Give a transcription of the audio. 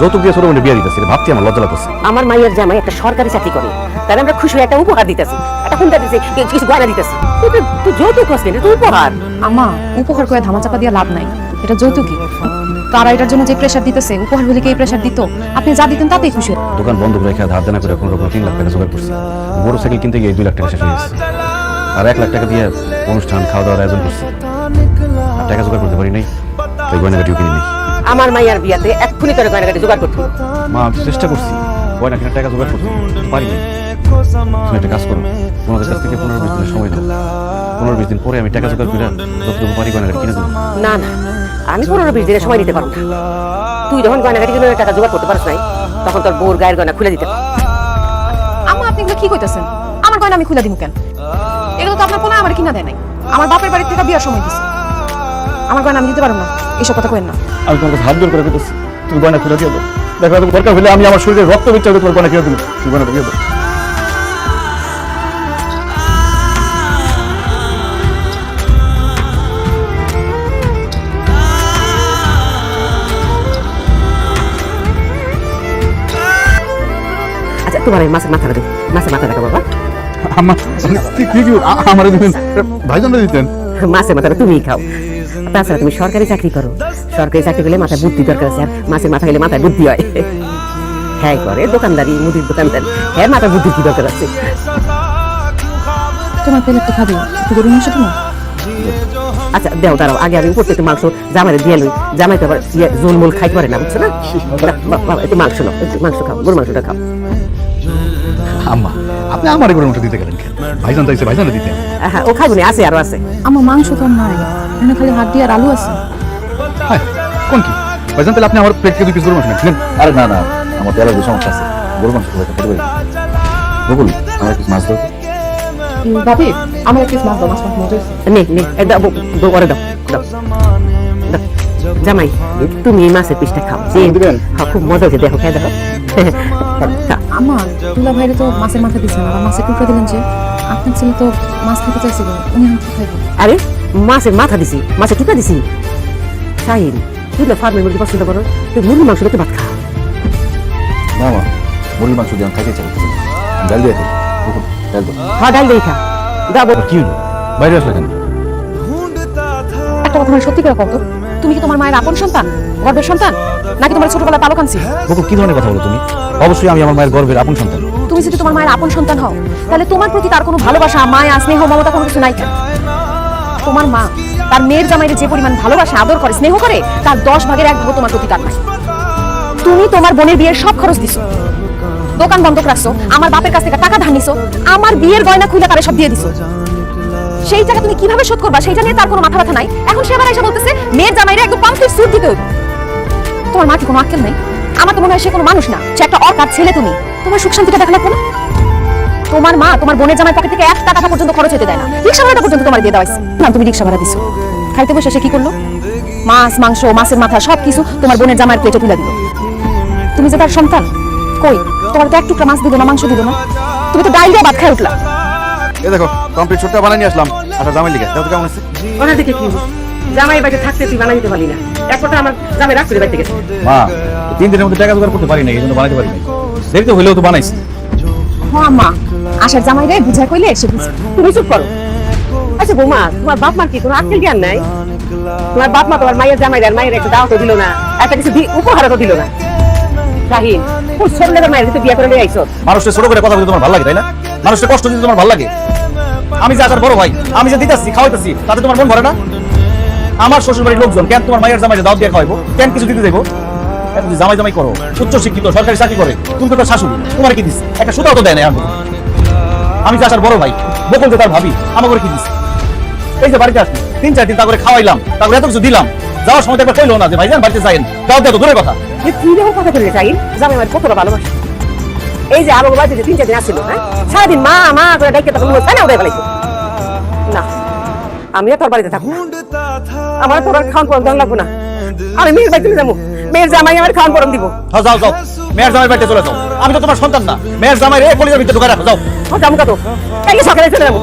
যৌতুক দিয়ে ছোট বোনের বিয়ে দিতেছি ভাবতে আমার লজ্জা লাগতেছে। আমার মায়ের জামাই একটা সরকারি চাকরি করে তাহলে আমরা খুশি হয়ে একটা উপহার দিতেছি একটা কোনটা দিতেছি কিছু গয়না দিতেছি। তুই যৌতুক করছিস তুই উপহার। আমা উপহার করে ধামাচাপা দিয়ে লাভ নাই এটা যৌতুকই। তারা এটার জন্য যে প্রেশার দিতেছে উপহার হলে কি প্রেশার দিত? আপনি যা দিতেন তাতেই খুশি দোকান বন্ধ করে রেখে ধার দেনা করে কোনো রকম তিন লাখ টাকা জোগাড় করছি। বড় সাইকেল কিনতে গিয়ে দুই লাখ টাকা শেষ হয়ে গেছে। আর এক লাখ টাকা দিয়ে অনুষ্ঠান খাওয়া দাওয়ার আয়োজন করছি। টাকা জোগাড় করতে পারি নাই তাই গয়নাগাটিও কিনি নি আমার মাইয়ার বিয়াতে এক্ষুনি তোর গয়নাগাটি জোগাড় করতে হবে। মা আমি তো চেষ্টা করছি। গয়না কেনার টাকা জোগাড় করতে পারি নাই। তুমি একটা কাজ করো। তোমাদের কাছ থেকে পনেরো বিশ দিনের সময় দাও পনেরো বিশ দিন পরে আমি টাকা জোগাড় করে যতটুকু পারি গয়নাগাটি কিনে দেবো। না না আমি পনেরো বিশ দিনের সময় দিতে পারব না। তুই যখন গয়নাগাটি কিনে টাকা জোগাড় করতে পারিস নাই তখন তোর বোর গায়ের গয়না খুলে দিতে পারব। আমা আপনি এগুলো কি কইতেছেন? আমার গয়না আমি খুলে দিব কেন? এগুলো তো আপনার কোনো আমার কিনা দেয় নাই। আমার বাপের বাড়ি থেকে বিয়ার সময় দিছে। আমার গয়না আমি দিতে পারব না। এইসব কথা কেন না। আমি তোমার কাছে হাত জোর করে পেতেছি তুমি গয়না খুলে দিয়ে দাও। দেখো দরকার হলে আমি আমার শরীরে রক্ত বিচ্ছা তোমার গয়না কিনে দিবো। তুমি গয়নাটা দিয়ে দাও। আচ্ছা তোমার এই মাছের মাথাটা দে মাছের মাথা দেখা বাবা। আমার কি কি আমার দিবেন? ভাইজানরা দিতেন। মাছের মাথাটা তুমিই খাও। তাছাড়া তুমি সরকারি চাকরি করো। সরকারি চাকরি করলে মাথায় বুদ্ধি দরকার আছে আর মাছের মাথা গেলে মাথায় বুদ্ধি হয়। হ্যাঁ করে দোকানদারি মুদির দোকানদার। হ্যাঁ মাথা বুদ্ধি কি দরকার আছে? তোমার পেলে তো খাবে গরু মাংস তোমার আচ্ছা দেও দাঁড়াও আগে আমি উপর মাংস জামাইরে দিয়ে লই। জামাই তো আবার ইয়ে জোলমোল খাই পারে না বুঝছ না? বাবা একটু মাংস নাও একটু মাংস খাও গরু মাংসটা খাও। আম্মা আপনি আমার গরুর মাংস দিতে গেলেন কেন? ভাইজান চাইছে ভাইজানরা দিতেন হ্যাঁ ও খাইবো না আছে আরও আছে। আমার মাংস তো নাই এখানে খালি হাত দিয়ে আর আলু আছে। হ্যাঁ কোন কি? ভাইজান তাহলে আপনি আমার প্লেট থেকে দুই পিস গরুর মাংস নেন। আরে না না আমার তো অ্যালার্জি সমস্যা আছে গরু মাংস খেতে খেতে পারি বকুল আমার কিছু মাছ দাও। ভাবি আমার একটু মাছ দাও মাছ মাছ নে নে এ দাও বউ, দাও দাও। জামাই তুমি এই মাছের পিসটা খাও যে খুব মজা হচ্ছে দেখো খেয়ে দেখো। আমার দুলা ভাইরে তো মাছের মাথা মাছের টুকরা দিলেন যে আপনার ছেলে তো মাছ খেতে চাইছিল উনি কি খাইব আরে মাছের মাথা দিছি মাছের টুকা দিছি। শাহিন তুই না ফার্মের মুরগি পছন্দ করো তুই মুরগি মাংস ভাত খা। না মা মুরগির মাংস দিয়ে আমি খাইতে চাই। ডাল দিয়ে ডাল দাও হ্যাঁ ডাল দিয়ে খা। দাও বউ। কি হলো বাইরে আসলে কেন একটা কথা মানে সত্যি করে কত তুমি কি তোমার মায়ের আপন সন্তান গর্বের সন্তান? নাকি তোমার ছোটবেলায় পালক আনছি? বকু কি ধরনের কথা বলো তুমি? অবশ্যই আমি আমার মায়ের গর্বের আপন সন্তান। তুমি যদি তোমার মায়ের আপন সন্তান হও তাহলে তোমার প্রতি তার কোনো ভালোবাসা মায়া স্নেহ মমতা কোনো কিছু নাই কেন? তোমার মা তার মেয়ের জামাইরে যে পরিমাণ ভালোবাসা আদর করে স্নেহ করে তার দশ ভাগের এক ভাগ তোমার প্রতি তার নাই। তুমি তোমার বোনের বিয়ের সব খরচ দিছো। দোকান বন্ধক রাখছো আমার বাপের কাছ থেকে টাকা ধার নিছো আমার বিয়ের গয়না খুলে তারে সব দিয়ে দিছো। সেই টাকা তুমি কীভাবে শোধ করবা সেইটা নিয়ে তার কোনো মাথা ব্যথা নাই। এখন সে আবার এসে বলতেছে মেয়ের জামাইরে একদম কমপ্লিট সুট দিতে হইবে। তোমার মা কি কোনো আক্কেল নাই? আমার তো মনে হয় সে কোনো মানুষ না। সে একটা অর্কার ছেলে তুমি। তোমার সুখ শান্তিটা দেখা লাগবে না তোমার মা তোমার বোনের জামাই পকেট থেকে এক টাকা পর্যন্ত খরচ হতে দেয় না। রিক্সা ভাড়াটা পর্যন্ত তোমার দিয়ে দেওয়া হয়েছে। না তুমি রিক্সা ভাড়া দিছো। খাইতে বসে সে কি করল? মাছ মাংস মাছের মাথা সব কিছু তোমার বোনের জামাইয়ের পেটে তুলে দিল। তুমি যে তার সন্তান কই? তোমার তো এক টুকরা মাছ দিল না মাংস দিল না। তুমি তো ডাল দিয়ে ভাত খাই উঠলা। এই দেখো কমপ্লিট ছোটটা বানিয়ে নিয়ে আসলাম। আচ্ছা জামাই লিখে দেখো তো কেমন আছে ওরা দেখে কি হলো? জামাই বাড়িতে থাকতে তুই বানাই দিতে পারলি না। এক কথা আমার জামাই রাখ করে বাড়িতে গেছে। মা তিন দিনের মধ্যে টাকা জোগাড় করতে পারি না এই জন্য বানাতে পারি না দেরিতে হইলেও তো বানাইছি। হ্যাঁ মা আশার জামাই রে বুঝাই কইলে সে তুমি চুপ করো। আচ্ছা বৌমা তোমার বাপ মার কি কোনো আক্কেল জ্ঞান নাই? তোমার বাপ মা তোমার মায়ের জামাই আর মায়ের একটা দাওয়াতও দিল না একটা কিছু উপহারও তো দিল না। শাহিন কোন সন্ধ্যের মায়ের ভিতরে বিয়ে করে নিয়ে মানুষকে ছোট করে কথা বলতে তোমার ভালো লাগে তাই না? কষ্ট দিতে তোমার ভালো লাগে। আমি যে আসার বড় ভাই আমি যে দিতেছি খাওয়াইতেছি তাতে তোমার মন ভরে না? আমার শ্বশুর বাড়ির লোকজন, কেন তোমার মায়ের জামাই দাওয়াত দিয়ে খাওয়াইবো? কেন কিছু দিতে দেবো জামাই জামাই করো, উচ্চ শিক্ষিত, সরকারি চাকরি করে, তুমি তো তার শাশুড়ি, তোমার কি দিস একটা সুতাও তো দেয় না আমি যে আসার বড় ভাই, বকুল তার ভাবি আমার করে কি দিস এই যে বাড়িতে আসলি, তিন চার দিন তা করে খাওয়াইলাম তারপরে এত কিছু দিলাম, যাওয়ার সময় তো একবার কইলো না যে ভাই ভাইজান, বাড়িতে যাইন দাওয়াত দিয়ে তো দূরের কথা। তুই যখন কথা বললে শাহিন জামাই আমার কতটা ভালোবাসে। এই যে আমার বাড়িতে তিন চার দিন আসছিল হ্যাঁ? সারাদিন মা মা করে ডাইকে তখন তাই ওদের ফেলাইছো। না আমিও তোর বাড়িতে থাকব। আমার তোর খাওয়ান পরম দাম লাগবো না। আমি মেয়ের বাড়িতে যাব। মেয়ের জামাই আমার খাওয়ান পরম দিব। যাও যাও যাও। মেয়ের জামাই বাড়িতে চলে যাও। আমি তো তোমার সন্তান না। মেয়ের জামাই রে কলিজার ভিতরে ঢুকায় রাখো যাও। যাব কত কালকে সকালে চলে যাব।